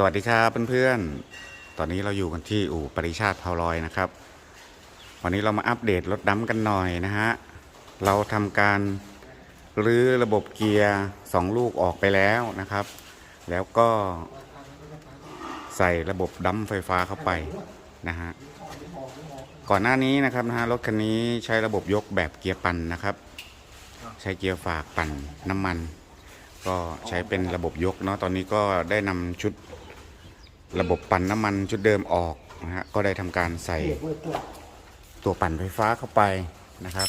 สวัสดีครับเพื่อนๆ ตอนนี้เราอยู่กันที่อู่ปริชาติเผาลอยนะครับ วันนี้เรามาอัปเดตรถดำกันหน่อยนะฮะ เราทำการรื้อระบบเกียร์สองลูกออกไปแล้วนะครับ แล้วก็ใส่ระบบดัมไฟฟ้าเข้าไปนะฮะ ก่อนหน้านี้นะครับนะฮะรถคันนี้ใช้ระบบยกแบบเกียร์ปั่นนะครับ ใช้เกียร์ฝากปั่นน้ำมัน ก็ใช้เป็นระบบยกเนาะ ตอนนี้ก็ได้นำชุด ระบบปั่นน้ำมันชุดเดิมออกนะฮะก็ได้ทำการใส่ตัวปั่นไฟฟ้าเข้าไปนะครับ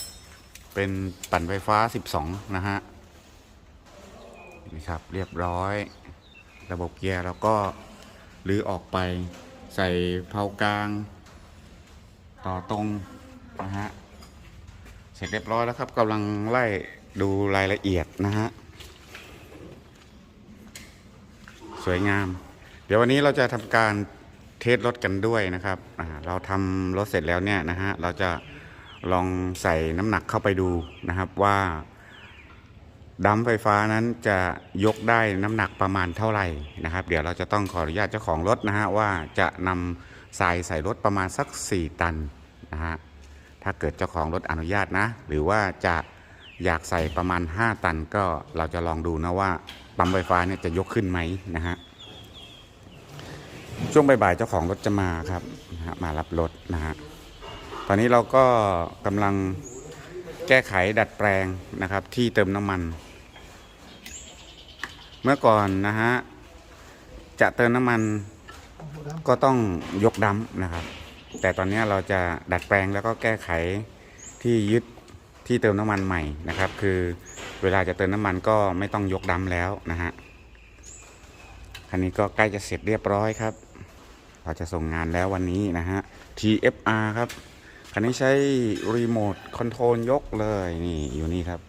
เป็นปั่นไฟฟ้า 12 นะฮะนี่ครับเรียบร้อย ระบบเกียร์แล้วก็รื้อออกไปใส่เพากลาง ต่อตรงนะฮะเสร็จเรียบร้อยแล้วครับกำลังไล่ดูรายละเอียดนะฮะ สวยงาม เดี๋ยววันนี้เราจะทำการเทสรถกันด้วยนะครับ เราทำรถเสร็จแล้วเนี่ยนะฮะ เราจะลองใส่น้ำหนักเข้าไปดูนะครับว่าดัมไฟฟ้านั้นจะยกได้น้ำหนักประมาณเท่าไหร่นะครับ เดี๋ยวเราจะต้องขออนุญาตเจ้าของรถนะฮะว่าจะนำทรายใส่รถประมาณสัก 4 ตันนะฮะ ถ้าเกิดเจ้าของรถอนุญาตนะ หรือว่าจะอยากใส่ประมาณ 5 ตันก็เราจะลองดูนะว่าปั๊มไฟฟ้าเนี่ยจะยกขึ้นไหมนะฮะ ช่วงบ่ายๆเจ้าของรถจะมาครับนะฮะมารับรถนะฮะตอนนี้เราก็กำลังแก้ไขดัดแปลงนะครับ ที่เติมน้ำมัน เมื่อก่อนนะฮะจะเติมน้ำมันก็ต้องยกดัมนะครับ แต่ตอนนี้เราจะดัดแปลงแล้วก็แก้ไขที่ยึดที่เติมน้ำมันใหม่นะครับ คือเวลาจะเติมน้ำมันก็ไม่ต้องยกดัมแล้วนะฮะคันนี้ก็ใกล้จะเสร็จเรียบร้อยครับ เราจะส่งงานแล้ววันนี้นะฮะ TFR ครับ คันนี้ใช้รีโมทคอนโทรลยกเลยนี่อยู่นี่ครับ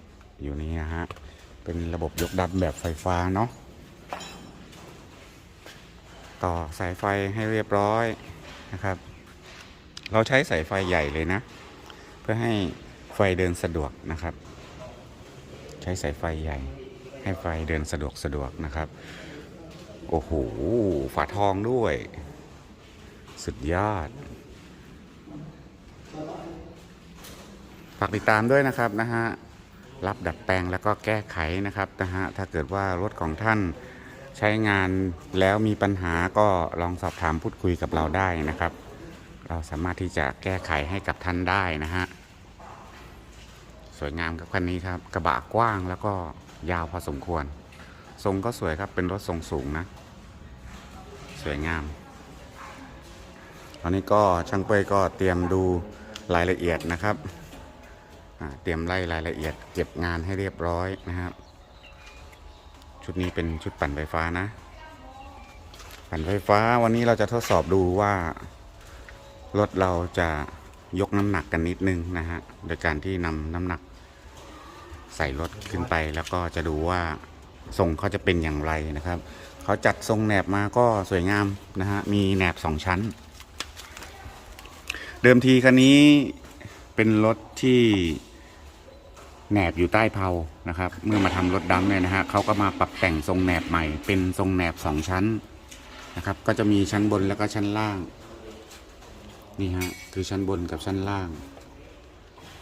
อยู่นี่นะฮะ เป็นระบบยกดับแบบไฟฟ้าเนาะ ต่อสายไฟให้เรียบร้อยนะครับ เราใช้สายไฟใหญ่เลยนะ เพื่อให้ไฟเดินสะดวกนะครับ ใช้สายไฟใหญ่ ให้ไฟเดินสะดวกสะดวกนะครับ โอ้โห ฝาทองด้วย สุดยอด ฝากติดตามด้วยนะครับนะฮะ รับดัดแปลงแล้วก็แก้ไขนะครับนะฮะ ถ้าเกิดว่ารถของท่านใช้งานแล้วมีปัญหาก็ลองสอบถามพูดคุยกับเราได้นะครับ เราสามารถที่จะแก้ไขให้กับท่านได้นะฮะ สวยงามครับคันนี้ครับ กระบะกว้างแล้วก็ยาวพอสมควร ทรงก็สวยครับเป็นรถทรงสูงนะ สวยงาม ตอนนี้ก็ช่างเป้ยก็เตรียมดูรายละเอียดนะครับ เตรียมไล่รายละเอียด เก็บงานให้เรียบร้อยนะครับ ชุดนี้เป็นชุดปั่นไฟฟ้านะ ปั่นไฟฟ้าวันนี้เราจะทดสอบดูว่ารถเราจะยกน้ำหนักกันนิดนึงนะฮะ โดยการที่นำน้ำหนักใส่รถขึ้นไปแล้วก็จะดูว่าทรงเขาจะเป็นอย่างไรนะครับ เขาจัดทรงแหนบมาก็สวยงามนะฮะ มีแหนบสองชั้น เดิมทีคันนี้เป็นรถที่แหนบอยู่ใต้เพลานะครับ เมื่อมาทำรถดำเนี่ยนะฮะเขาก็มาปรับแต่งทรงแหนบใหม่ เป็นทรงแหนบสองชั้นนะครับ ก็จะมีชั้นบนแล้วก็ชั้นล่าง นี่ฮะคือชั้นบนกับชั้นล่าง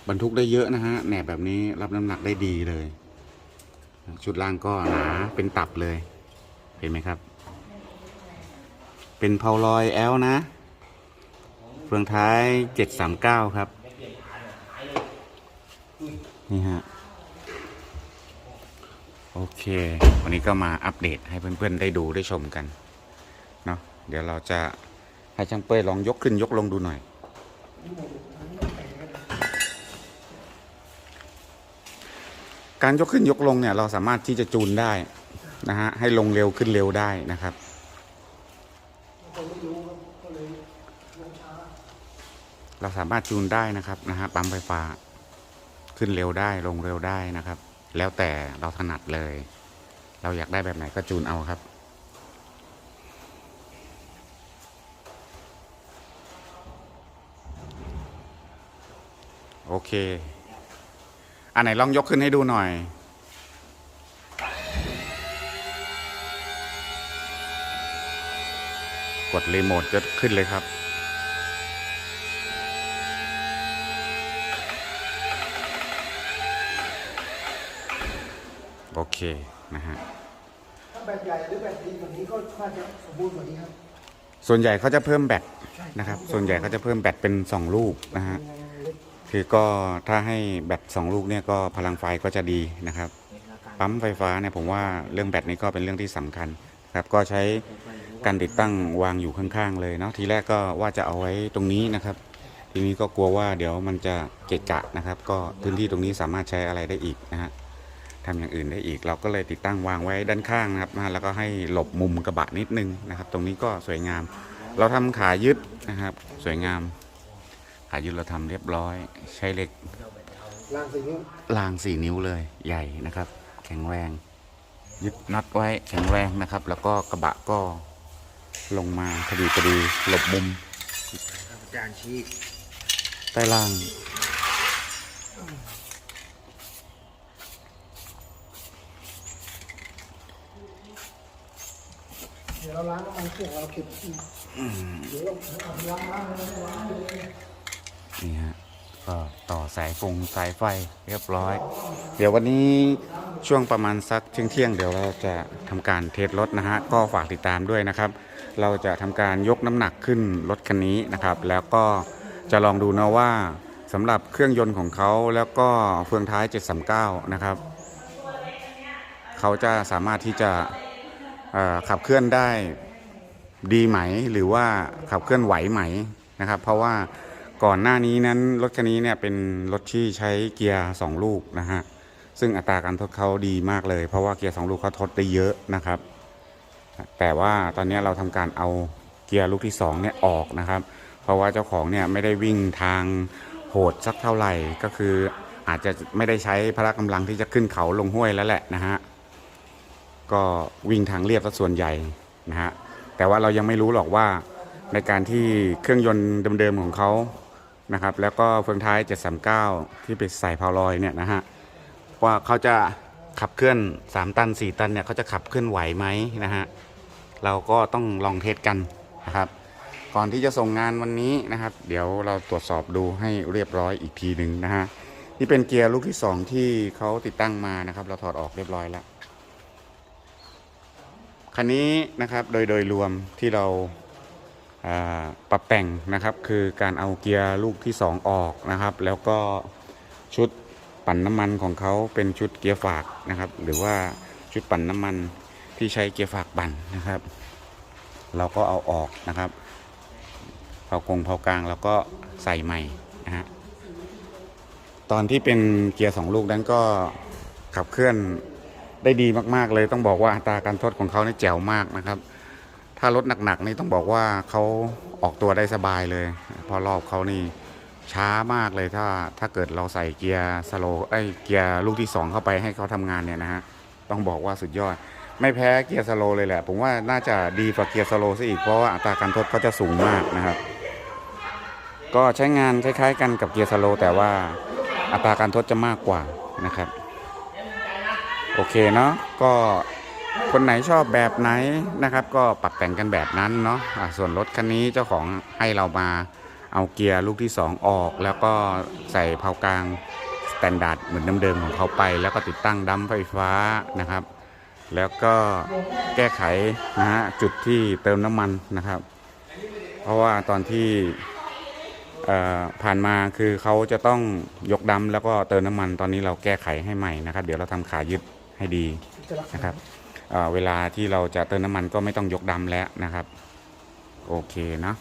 บรรทุกได้เยอะนะฮะแหนบแบบนี้รับน้ำหนักได้ดีเลย ชุดล่างก็หนาเป็นตับเลย เห็นไหมครับ เป็นเพาลอยแอลนะ เฟืองท้าย739ครับ นี่ฮะ โอเค วันนี้ก็มาอัปเดตให้เพื่อนๆได้ดูได้ชมกัน เนาะเดี๋ยวเราจะให้ช่างเป้ยลองยกขึ้นยกลงดูหน่อยการยกขึ้นยกลงเนี่ยเราสามารถที่จะจูนได้นะฮะให้ลงเร็วขึ้นเร็วได้นะครับ เราสามารถจูนได้นะครับนะฮะปั๊มไฟฟ้า ขึ้นเร็วได้ลงเร็วได้นะครับ แล้วแต่เราถนัดเลย เราอยากได้แบบไหนก็จูนเอาครับโอเค อันไหนลองยกขึ้นให้ดูหน่อย กดรีโมทจะขึ้นเลยครับ โอเคนะฮะถ้าแบตใหญ่หรือแบตดีกว่านี้ก็น่าจะสมบูรณ์กว่านี้ครับ ส่วนใหญ่เขาจะเพิ่มแบตนะครับ ส่วนใหญ่เขาจะเพิ่มแบตเป็น 2 ลูกนะฮะคือก็ถ้าให้แบต2ลูกเนี่ยก็พลังไฟก็จะดีนะครับ ปั๊มไฟฟ้าเนี่ยผมว่าเรื่องแบตนี้ก็เป็นเรื่องที่สำคัญครับก็ใช้การติดตั้งวางอยู่ข้างๆ เลยเนาะทีแรกก็ว่าจะเอาไว้ตรงนี้นะครับ ทีนี้ก็กลัวว่าเดี๋ยวมันจะเกะกะนะครับ ก็พื้นที่ตรงนี้สามารถใช้อะไรได้อีกนะฮะ ทำอย่างอื่นได้อีก เราก็เลยติดตั้งวางไว้ด้านข้างนะครับนะแล้วก็ให้หลบมุมกระบะนิดนึงนะครับ ตรงนี้ก็สวยงาม เราทำขายึดนะครับ สวยงาม ขายึดเราทำเรียบร้อย ใช้เหล็กล่างสีนิ้วรางสี่นิ้วเลยใหญ่นะครับ แข็งแรง ยึดน็อตไว้แข็งแรงนะครับ แล้วก็กระบะก็ลงมาพอดีพอดีหลบมุมอาจารย์ชี้ใต้ล่าง เราล้างน้ำมันเครื่องเราเก็บเดี๋ยวเราล้างล้างล้างนี่ฮะก็ต่อสายฟงสายไฟเรียบร้อย เดี๋ยววันนี้ช่วงประมาณสักเที่ยงเที่ยงเดี๋ยวเราจะทำการเทสรถนะฮะก็ฝากติดตามด้วยนะครับ เราจะทำการยกน้ำหนักขึ้นรถคันนี้นะครับ แล้วก็จะลองดูนะว่าสำหรับเครื่องยนต์ของเขาแล้วก็เฟืองท้าย 739 นะครับ เขาจะสามารถที่จะ ขับเคลื่อนได้ดีไหม หรือว่าขับเคลื่อนไหวไหมนะครับ เพราะว่าก่อนหน้านี้นั้นรถคันนี้เนี่ยเป็นรถที่ใช้เกียร์2ลูกนะฮะซึ่งอัตราการทดเขาดีมากเลย เพราะว่าเกียร์2ลูกเขาทดได้เยอะนะครับ แต่ว่าตอนนี้เราทำการเอาเกียร์ลูกที่2เนี่ยออกนะครับ เพราะว่าเจ้าของเนี่ยไม่ได้วิ่งทางโหดสักเท่าไหร่ก็คืออาจจะไม่ได้ใช้พละกำลังที่จะขึ้นเขาลงห้วยแล้วแหละนะฮะ ก็วิ่งทางเรียบซะส่วนใหญ่นะฮะแต่ว่าเรายังไม่รู้หรอกว่าในการที่เครื่องยนต์เดิมๆของเขานะครับ แล้วก็เฟืองท้าย 739 ที่ไปใส่พาวลอยเนี่ยนะฮะว่าเขาจะขับเคลื่อน 3 ตัน 4 ตันเนี่ยเขาจะขับเคลื่อนไหวไหมนะฮะเราก็ต้องลองเทสกันนะครับก่อนที่จะส่งงานวันนี้นะครับ เดี๋ยวเราตรวจสอบดูให้เรียบร้อยอีกทีหนึ่งนะฮะนี่เป็นเกียร์ลูกที่ 2 ที่เขาติดตั้งมานะครับ เราถอดออกเรียบร้อยแล้ว คันนี้นะครับโดยโดยรวมที่เราอ่าปรับแต่งนะครับ คือการเอาเกียร์ลูกที่ 2 ออกนะครับ แล้วก็ชุดปั่นน้ำมันของเขาเป็นชุดเกียร์ฝากนะครับ หรือว่าชุดปั่นน้ำมันที่ใช้เกียร์ฝากปั่นนะครับ เราก็เอาออกนะครับเผากงเผากลางเราก็ใส่ใหม่นะฮะตอนที่เป็นเกียร์สองลูกนั้นก็ขับเคลื่อน ได้ดีมากๆเลยต้องบอกว่าอัตราการทดของเขาเนี่ยแจ๋วมากนะครับ ถ้ารถหนักๆนี่ต้องบอกว่าเขาออกตัวได้สบายเลยพราะรอบเขานี่ช้ามากเลยถ้าถ้าเกิดเราใส่เกียร์สโลไอ้เกียร์ลูกที่ 2 เข้าไปให้เขาทำงานเนี่ยนะฮะต้องบอกว่าสุดยอด ไม่แพ้เกียร์สโลเลยแหละ ผมว่าน่าจะดีกว่าเกียร์สโลซะอีกเพราะว่าอัตราการทดเขาจะสูงมากนะครับ ก็ใช้งานคล้าย ๆ กันกับเกียร์สโลแต่ว่าอัตราการทดจะมากกว่านะครับ โอเคเนาะก็คนไหนชอบแบบไหนนะครับ ก็ปรับแต่งกันแบบนั้นเนาะะส่วนรถคันนี้เจ้าของให้เรามาเอาเกียร์ลูกที่ 2 ออก แล้วก็ใส่เผากลางสแตนดาร์ดเหมือนเดิมๆของเขาไป แล้วก็ติดตั้งดัมไฟฟ้านะครับ แล้วก็แก้ไขนะฮะจุดที่เติมน้ำมันนะครับ เพราะว่าตอนที่ผ่านมาคือเขาจะต้องยกดัมแล้วก็เติมน้ำมันตอนนี้เราแก้ไขให้ใหม่นะครับ เดี๋ยวเราทำขายึด ให้ดีนะครับเเวลาที่เราจะเติมน้ำมันก็ไม่ต้องยกดัมแล้วนะครับ โอเคเนาะ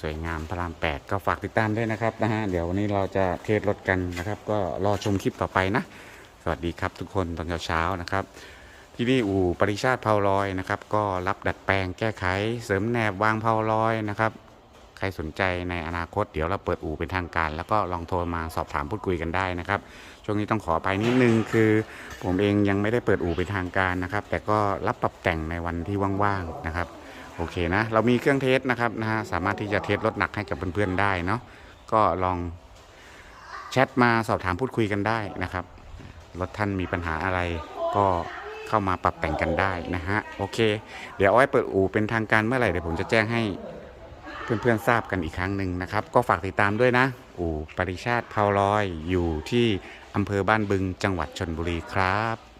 สวยงามพระรามแปดก็ฝากติดตามด้วยนะครับนะฮะเดี๋ยววันนี้เราจะเทสรถกันนะครับ ก็รอชมคลิปต่อไปนะ สวัสดีครับทุกคนตอนเช้าๆนะครับ ที่นี่อู่ปริชาติเผาลอยนะครับ ก็รับดัดแปลงแก้ไข เสริมแนบวางเผาลอยนะครับ รสนใจในอนาคตเดี๋ยวเราเปิดอู่เป็นทางการ แล้วก็ลองโทรมาสอบถามพูดคุยกันได้นะครับ ช่วงนี้ต้องขอไปนิดนึงคือ ผมเองยังไม่ได้เปิดอู่เป็นทางการนะครับ แต่ก็รับปรับแต่งในวันที่ว่างๆนะครับโอเคนะเรามีเครื่องเทสนะครับนะฮะสามารถที่จะเทสรถหนักให้กับเพื่อนๆได้เนาะก็ลองแชทมาสอบถามพูดคุยกันได้นะครับรถท่านมีปัญหาอะไรก็เข้ามาปรับแต่งกันได้นะฮะโอเค เดี๋ยวเอาไว้เปิดอู่เป็นทางการเมื่อไหร่เดี๋ยวผมจะแจ้งให้ เพื่อนๆทราบกันอีกครั้งหนึ่งนะครับ ก็ฝากติดตามด้วยนะอู่ปริชาติเพาลอยอยู่ที่อำเภอบ้านบึงจังหวัดชนบุรีครับ